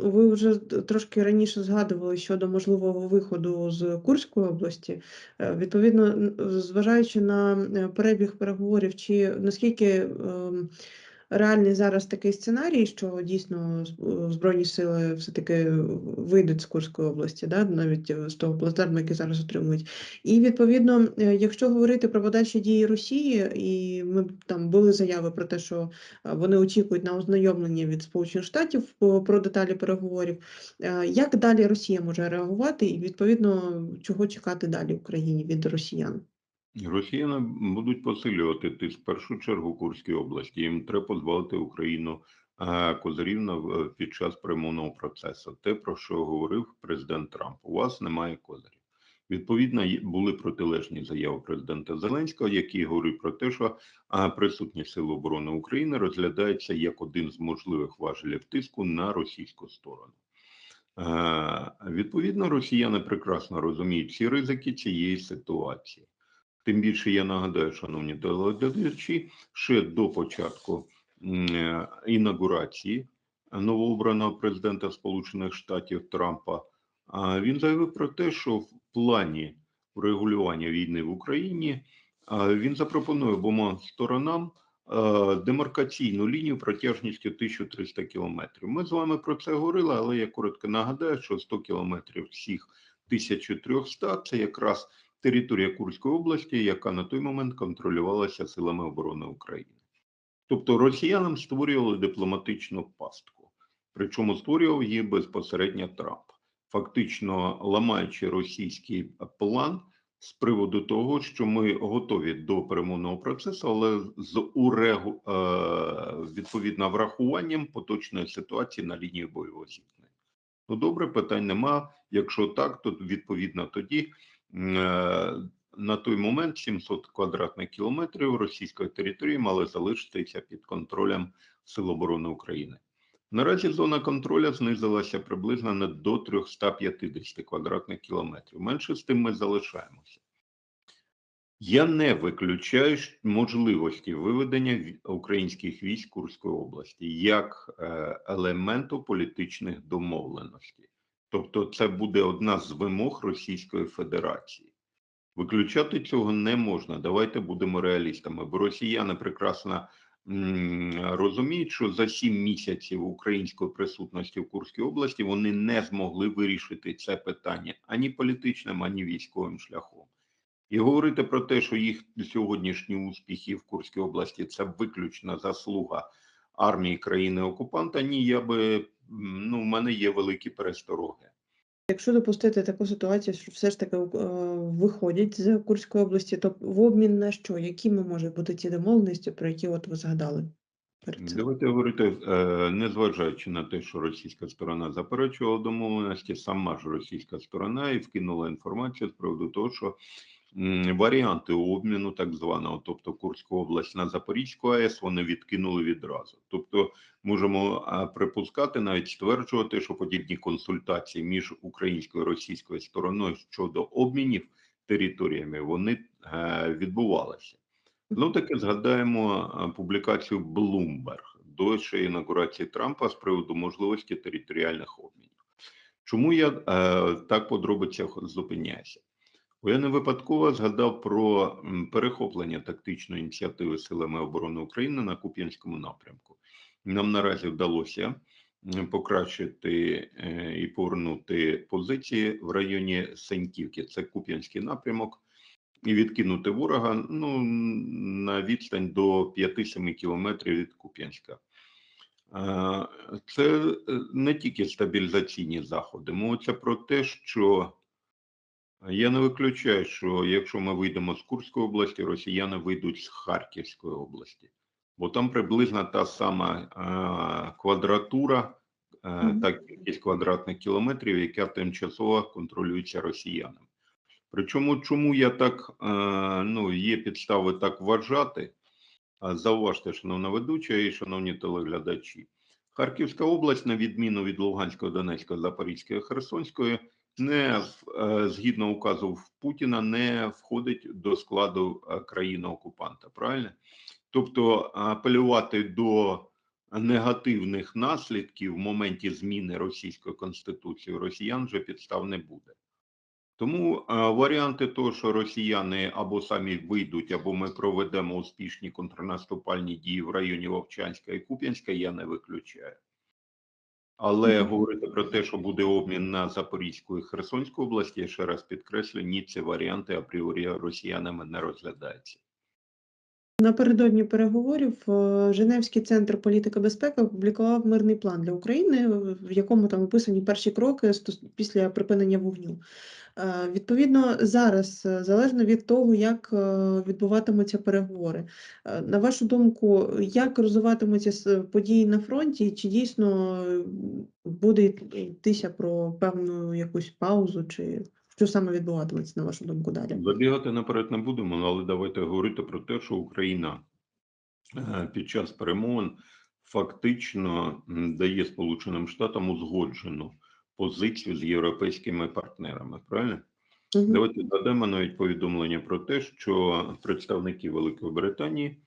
ви вже трошки раніше згадували щодо можливого виходу з Курської області. Е, відповідно, зважаючи на, е, перебіг переговорів, чи наскільки, ем, реальний зараз такий сценарій, що дійсно е, Збройні сили все-таки вийдуть з Курської області, да, навіть е, з того плацдарму, який зараз отримують. І відповідно, е, якщо говорити про подальші дії Росії, і ми там були заяви про те, що вони очікують на ознайомлення від Сполучених Штатів про деталі переговорів. Як далі Росія може реагувати, і відповідно чого чекати далі Україні від росіян? Росіяни будуть посилювати тиск в першу чергу Курській області. Їм треба позбавити Україну е, козирів під час перемовного процесу. Те, про що говорив президент Трамп. У вас немає козирів. Відповідно, були протилежні заяви президента Зеленського, який говорив про те, що а, присутність Сил оборони України розглядається як один з можливих важелів тиску на російську сторону. Е, Відповідно, росіяни прекрасно розуміють всі ризики цієї ситуації. Тим більше я нагадаю, шановні телеглядачі, ще до початку е, інаугурації новообраного президента Сполучених Штатів Трампа, він заявив про те, що в плані врегулювання війни в Україні він запропонує обома сторонам демаркаційну лінію протяжністю 1300 кілометрів. Ми з вами про це говорили, але я коротко нагадаю, що 100 кілометрів всіх 1300 – це якраз територія Курської області, яка на той момент контролювалася силами оборони України. Тобто росіянам створювали дипломатичну пастку, причому створював її безпосередньо Трамп, фактично ламаючи російський план з приводу того, що ми готові до перемовного процесу, але з урегу е, відповідно врахуванням поточної ситуації на лінії бойового зіткнення. Ну добре, питань нема. Якщо так, то відповідно тоді на той момент 700 квадратних кілометрів російської території мали залишитися під контролем Сил оборони України. Наразі зона контролю знизилася приблизно на до 350 квадратних кілометрів. Менше з тим ми залишаємося. Я не виключаю можливості виведення українських військ Курської області як е, елементу політичних домовленостей. Тобто, це буде одна з вимог Російської Федерації. Виключати цього не можна. Давайте будемо реалістами, бо росіяни прекрасно розуміють, що за сім місяців української присутності в Курській області вони не змогли вирішити це питання ані політичним, ані військовим шляхом. І говорити про те, що їх сьогоднішні успіхи в Курській області це виключна заслуга армії країни-окупанта. Ні, я би ну, в мене є великі перестороги. Якщо допустити таку ситуацію, що все ж таки е, виходять з Курської області, то в обмін на що? Якими можуть бути ті домовленості, про які от ви згадали перед цим? Давайте говорити, е, незважаючи на те, що російська сторона заперечувала домовленості, сама ж російська сторона і вкинула інформацію з приводу того, що варіанти обміну, так званого, тобто Курську область на Запорізьку АЕС, вони відкинули відразу. Тобто, можемо припускати, навіть стверджувати, що подібні консультації між українською і російською стороною щодо обмінів територіями вони е, відбувалися. Ну, таки згадаємо публікацію Bloomberg до ще інаугурації Трампа з приводу можливості територіальних обмінів. Чому я е, так подробицях зупиняюся? Я не випадково згадав про перехоплення тактичної ініціативи силами оборони України на Куп'янському напрямку. Нам наразі вдалося покращити е, і повернути позиції в районі Сеньківки. Це Куп'янський напрямок і відкинути ворога ну, на відстань до 5-7 кілометрів від Куп'янська. Це е, не тільки стабілізаційні заходи, мовиться про те, що я не виключаю, що якщо ми вийдемо з Курської області, росіяни вийдуть з Харківської області, бо там приблизно та сама е, квадратура, е, та кількість квадратних кілометрів, яка тимчасово контролюється росіянами. Причому, чому я так е, ну є підстави так вважати? Зауважте, шановна ведуча і шановні телеглядачі, Харківська область, на відміну від Луганської, Донецької, Запорізької, Херсонської, не е, згідно указу Путіна, не входить до складу е, країни-окупанта. Правильно? Тобто апелювати до негативних наслідків в моменті зміни російської конституції росіян вже підстав не буде. Тому е, варіанти того, що росіяни або самі вийдуть, або ми проведемо успішні контрнаступальні дії в районі Вовчанська і Куп'янська, я не виключаю. Але Мгм. говорити про те, що буде обмін на Запорізьку і Херсонську області, я ще раз підкреслю, ні, ці варіанти апріорі росіянами не розглядаються. Напередодні переговорів е, Женевський центр політики безпеки опублікував мирний план для України, в якому там описані перші кроки після припинення вогню. Е, Відповідно, зараз, е, залежно від того, як е, відбуватимуться переговори, е, на вашу думку, як розвиватимуться події на фронті, чи дійсно е, буде йтися про певну якусь паузу, чи що саме відбуватиметься, на вашу думку, далі? Забігати наперед не будемо, але давайте говорити про те, що Україна е, під час перемовин фактично дає Сполученим Штатам узгоджену позицію з європейськими партнерами. Правильно? Мгм. Давайте додамо навіть повідомлення про те, що представники Великої Британії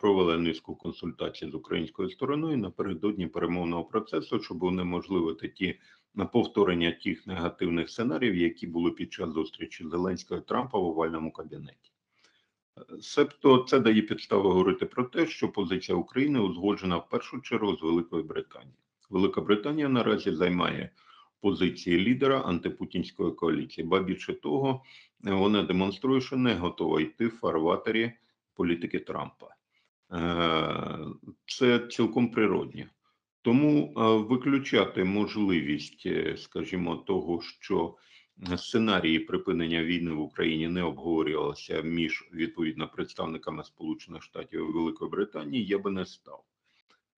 провели низку консультацій з українською стороною напередодні перемовного процесу, щоб унеможливити ті на повторення тих негативних сценаріїв, які були під час зустрічі Зеленського і Трампа в овальному кабінеті. Е, Себто це дає підстави говорити про те, що позиція України узгоджена в першу чергу з Великою Британією. Велика Британія наразі займає позиції лідера антипутінської коаліції. Ба більше того, е, вона демонструє, що не готова йти в фарватері політики Трампа. Е, Це цілком природньо. Тому е, виключати можливість, е, скажімо, того, що сценарії припинення війни в Україні не обговорювалися між відповідно представниками Сполучених Штатів і Великої Британії, я би не став.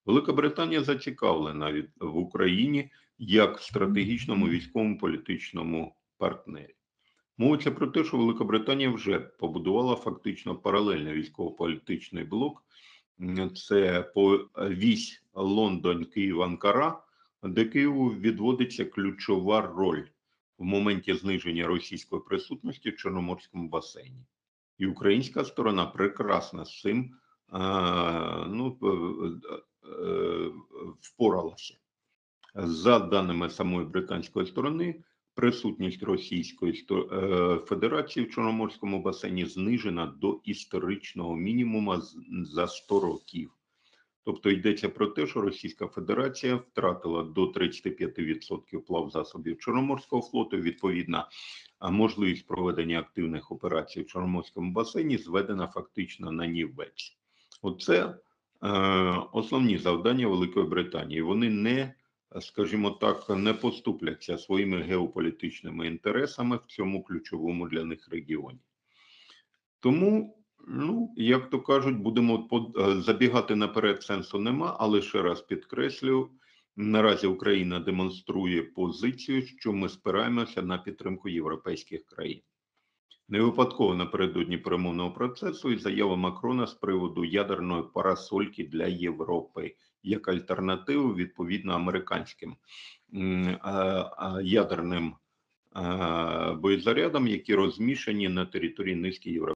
Велика Британія зацікавлена в Україні як стратегічному військовому політичному партнері. Мовиться про те, що Велика Британія вже побудувала фактично паралельний військово-політичний блок. Це по вісь Лондон, Київ, Анкара, де Києву відводиться ключова роль в моменті зниження російської присутності в Чорноморському басейні. І українська сторона прекрасно з цим а, ну, е, е, впоралася. За даними самої британської сторони, присутність Російської е, Федерації в Чорноморському басейні знижена до історичного мінімуму з- за 100 років. Тобто йдеться про те, що Російська Федерація втратила до 35% плав засобів Чорноморського флоту. Відповідно, а можливість проведення активних операцій в Чорноморському басейні зведена фактично на нівець. Оце е, основні завдання Великої Британії. Вони не, скажімо так, не поступляться своїми геополітичними інтересами в цьому ключовому для них регіоні. Тому, ну, як то кажуть, будемо е, забігати наперед сенсу нема, але ще раз підкреслю, наразі Україна демонструє позицію, що ми спираємося на підтримку європейських країн. Не випадково напередодні перемовного процесу і заява Макрона з приводу ядерної парасольки для Європи як альтернативу відповідно американським а, а, ядерним боєзарядам, які розміщені на території низки європейських.